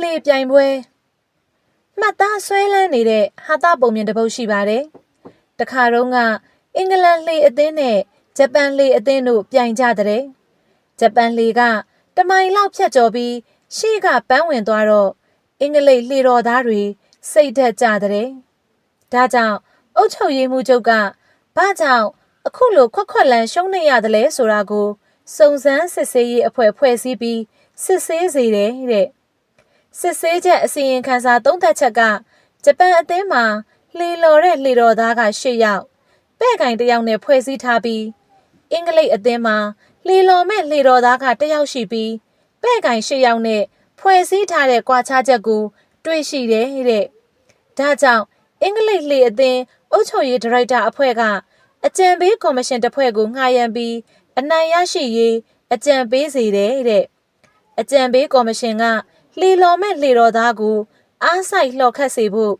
လှေပြိုင်ပွဲမှတ်သားဆွဲလန်းနေတဲ့ဟာတာပုံမြင်တစ်ပုဒ်ရှိပါတယ်။တခါတော့ကအင်္ဂလန်လှေအသင်းနဲ့ဂျပန်လှေအသင်းတို့ပြိုင်ကြတဲ့ဂျပန်လှေကတမိုင်လောက်ဖြတ်ကျော်ပြီးရှေ့ကပန်းဝင်သွားတော့အင်္ဂလိပ်လှေတော်သားတွေစိတ်သက်ကြတဲ့ဒါကြောင့်အုတ်ချုပ်ရေးမှုချုပ်ကဘာကြောင့်အခုလိုခွက်ခွက်လန်ရှုံးနေရတယ်လဲဆိုတာကိုစုံစမ်းစစ်ဆေးရေးအဖွဲ့ဖွဲ့စည်းပြီးစစ်ဆေးစေတယ်တဲ့ စစ်ဆေးချက်အစီရင်ခံစာသုံးသက်ချက်ကဂျပန်အသင်းမှာလှေလော်တဲ့လှေတော်သားက၈ယောက်ပဲ့ကင်တစ်ယောက်နဲ့ဖွဲ့စည်းထားပြီးအင်္ဂလိပ်အသင်းမှာလှေလော်မဲ့လှေတော်သားကတစ်ယောက်ရှိပြီးပဲ့ကင်၈ယောက်နဲ့ဖွဲ့စည်းထားတဲ့ကွာခြားချက်ကိုတွေ့ရှိတယ်တဲ့ဒါကြောင့်အင်္ဂလိပ်လှေအသင်းအုပ်ချုပ်ရေးဒါရိုက်တာအဖွဲ့ကအကြံပေးကော်မရှင်တစ်ဖွဲ့ကိုငှားရမ်းပြီးအနိုင်ရရှိရေးအကြံပေးစေတယ်တဲ့အကြံပေးကော်မရှင်က လှေလော်မဲ့လှေတော်သားကိုအားဆိုင်လှော်ခတ်စေဖို့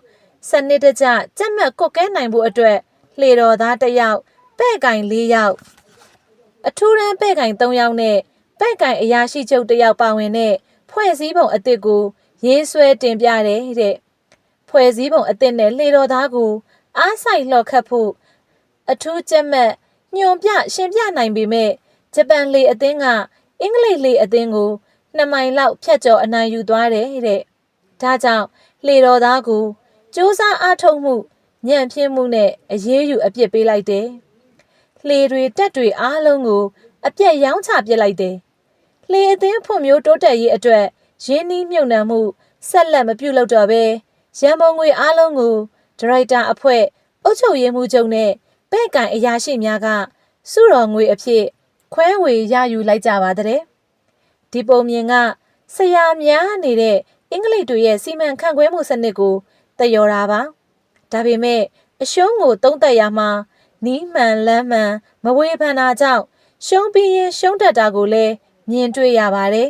စနစ်တကျကြက်မှတ်ကွက်ကဲနိုင်ဖို့အတွက်လှေတော်သားတစ်ယောက်ပဲ့ကင်၄ယောက်အထူးရန်ပဲ့ကင်၃ယောက်နဲ့ပဲ့ကင်အရာရှိချုပ်တစ်ယောက်ပါဝင်တဲ့ဖွဲ့စည်းပုံအသစ်ကိုရေးဆွဲတင်ပြတယ်တဲ့ဖွဲ့စည်းပုံအသစ်နဲ့လှေတော်သားကိုအားဆိုင်လှော်ခတ်ဖို့အထူးကြက်မှတ်ညွန်ပြရှင်းပြနိုင်ပေမဲ့ဂျပန်လေအသင်းကအင်္ဂလိပ်လေအသင်းကို နှစ်မိုင်လောက်ဖြတ်ကျော်အနိုင်ယူသွားတယ်တဲ့။ဒါကြောင့်လှေတော်သားကိုစူးစမ်းအားထုတ်မှုညံ့ဖျင်းမှုနဲ့အရေးယူအပြစ်ပေးလိုက်တယ်။လှေတွေတက်တွေအားလုံးကို အပြက်ရောင်းချပစ်လိုက်တယ်။လှေအသင်းဖွံ့ဖြိုးတိုးတက်ရေးအတွက်ရင်းနှီးမြှုပ်နှံမှုဆက်လက်မပြုလုပ်တော့ဘဲရန်ပုံငွေအားလုံးကိုဒါရိုက်တာအဖွဲ့အုပ်ချုပ်ရေးမှူးချုပ်နဲ့ပဲ့ကန်အရာရှိများကစုတော်ငွေအဖြစ်ခွဲဝေရယူလိုက်ကြပါတဲ့။ ဒီပုံမြင်ကဆရာများနေတဲ့အင်္ဂလိပ်တွေရဲ့စီမံခန့်ခွဲမှုစနစ်ကိုတယော်တာပါဒါပေမဲ့အရှုံးကိုသုံးသက်ရမှာနီးမှန်လမ်းမှန်မဝေဖန်တာကြောင့်ရှုံးပြီးရင်ရှုံးတတ်တာကိုလည်းမြင်တွေ့ရပါတယ်